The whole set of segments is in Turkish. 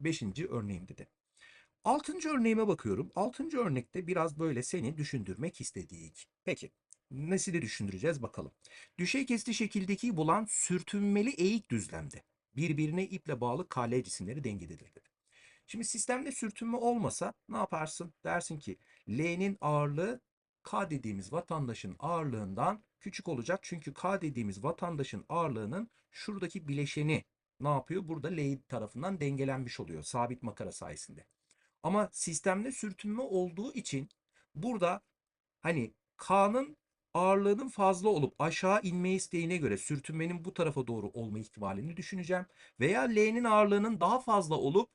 Beşinci örneğimde de. Altıncı örneğime bakıyorum. Altıncı örnekte biraz böyle seni düşündürmek istedik. Peki. Nesini düşündüreceğiz bakalım. Düşey kesti şekildeki bulan sürtünmeli eğik düzlemde birbirine iple bağlı KL cisimleri dengededir dedi. Şimdi sistemde sürtünme olmasa ne yaparsın? Dersin ki L'nin ağırlığı K dediğimiz vatandaşın ağırlığından küçük olacak. Çünkü K dediğimiz vatandaşın ağırlığının şuradaki bileşeni ne yapıyor? Burada L tarafından dengelenmiş oluyor sabit makara sayesinde. Ama sistemde sürtünme olduğu için burada hani K'nın ağırlığının fazla olup aşağı inme isteğine göre sürtünmenin bu tarafa doğru olma ihtimalini düşüneceğim. Veya L'nin ağırlığının daha fazla olup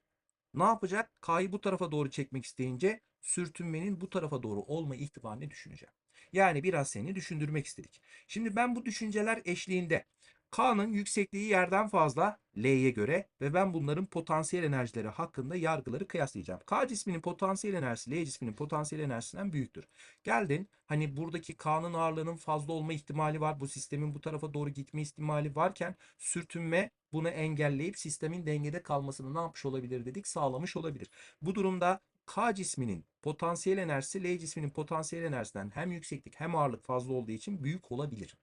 ne yapacak? K'yı bu tarafa doğru çekmek isteyince sürtünmenin bu tarafa doğru olma ihtimalini düşüneceğim. Yani biraz seni düşündürmek istedik. Şimdi ben bu düşünceler eşliğinde K'nın yüksekliği yerden fazla L'ye göre ve ben bunların potansiyel enerjileri hakkında yargıları kıyaslayacağım. K cisminin potansiyel enerjisi L cisminin potansiyel enerjisinden büyüktür. Geldin hani buradaki K'nın ağırlığının fazla olma ihtimali var. Bu sistemin bu tarafa doğru gitme ihtimali varken sürtünme bunu engelleyip sistemin dengede kalmasını ne yapmış olabilir dedik sağlamış olabilir. Bu durumda K cisminin potansiyel enerjisi L cisminin potansiyel enerjisinden hem yükseklik hem ağırlık fazla olduğu için büyük olabilir.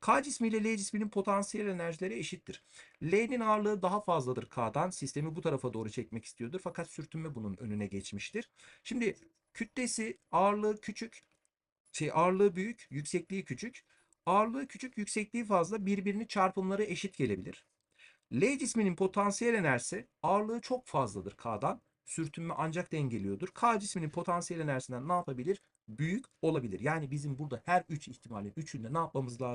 K cismi ile L cisminin potansiyel enerjileri eşittir. L'nin ağırlığı daha fazladır K'dan. Sistemi bu tarafa doğru çekmek istiyordur. Fakat sürtünme bunun önüne geçmiştir. Şimdi kütlesi ağırlığı küçük, şey ağırlığı büyük, yüksekliği küçük. Ağırlığı küçük, yüksekliği fazla birbirini çarpımları eşit gelebilir. L cisminin potansiyel enerjisi ağırlığı çok fazladır K'dan. Sürtünme ancak dengeliyordur. K cisminin potansiyel enerjisinden ne yapabilir? Büyük olabilir. Yani bizim burada her üç ihtimalin üçünde ne yapmamız lazım?